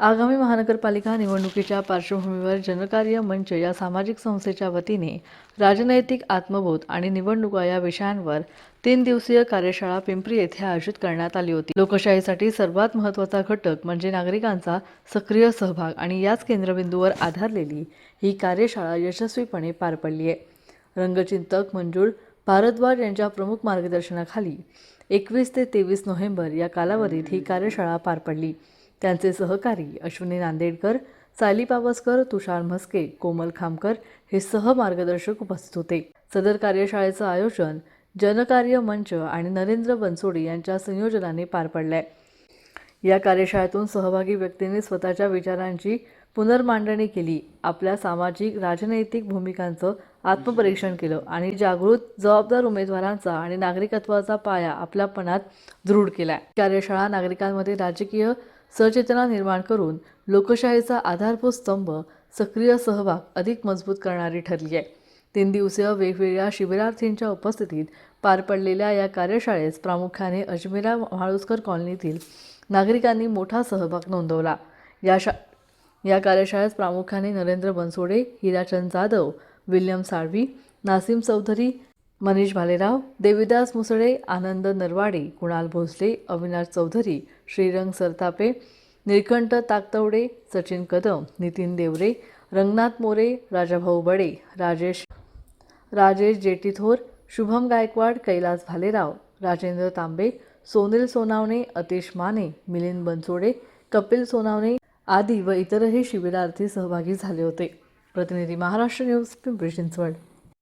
आगामी महानगरपालिका निवडणुकीच्या पार्श्वभूमीवर जनकार्य मंच या सामाजिक संस्थेच्या वतीने राजनैतिक आत्मबोध आणि निवडणुका या विषयांवर तीन दिवसीय कार्यशाळा पिंपरी येथे आयोजित करण्यात आली होती. लोकशाहीसाठी सर्वात महत्त्वाचा घटक म्हणजे नागरिकांचा सक्रिय सहभाग आणि याच केंद्रबिंदूवर आधारलेली ही कार्यशाळा यशस्वीपणे पार पडली आहे रंगचिंतक मंजूळ भारद्वाज यांच्या प्रमुख मार्गदर्शनाखाली एकवीस ते तेवीस नोव्हेंबर या कालावधीत ही कार्यशाळा पार पडली. त्यांचे सहकारी अश्विनी नांदेडकर साली पावसकर तुषार म्हस्के कोमल खामकर हे सहमार्गदर्शक उपस्थित होते. सदर कार्यशाळेचं आयोजन जनकार्य मंच आणि नरेंद्र बनसोडे यांच्या संयोजनाने पार पडलंय. या कार्यशाळेतून सहभागी व्यक्तींनी स्वतःच्या विचारांची पुनर्मांडणी केली. आपल्या सामाजिक राजनैतिक भूमिकांचं आत्मपरीक्षण केलं आणि जागृत जबाबदार उमेदवारांचा आणि नागरिकत्वाचा पाया आपल्यापणात दृढ केला कार्यशाळा नागरिकांमध्ये राजकीय सचेतना निर्माण करून लोकशाहीचा आधारभूत स्तंभ सक्रिय सहभाग अधिक मजबूत करणारी ठरली आहे. तीन दिवसीय वेगवेगळ्या शिबिरार्थींच्या उपस्थितीत पार पडलेल्या या कार्यशाळेस प्रामुख्याने अजमेरा म्हाळुसकर कॉलनीतील नागरिकांनी मोठा सहभाग नोंदवला. या शा या कार्यशाळेत प्रामुख्याने नरेंद्र बनसोडे हिराचंद जाधव विल्यम साळवी नासिम चौधरी मनीष भालेराव देविदास मुसळे आनंद नरवाडे कुणाल भोसले अविनाश चौधरी श्रीरंग सरतापे निळकंठ ताकतवडे सचिन कदम नितीन देवरे रंगनाथ मोरे राजाभाऊ बडे राजेश राजेश जेटीथोर शुभम गायकवाड कैलास भालेराव राजेंद्र तांबे सोनील सोनावणे अतिश माने मिलिंद बनसोडे कपिल सोनावणे आदी व इतरही शिबिरार्थी सहभागी झाले होते. प्रतिनिधी महाराष्ट्र न्यूज पिंपरी चिंचवड.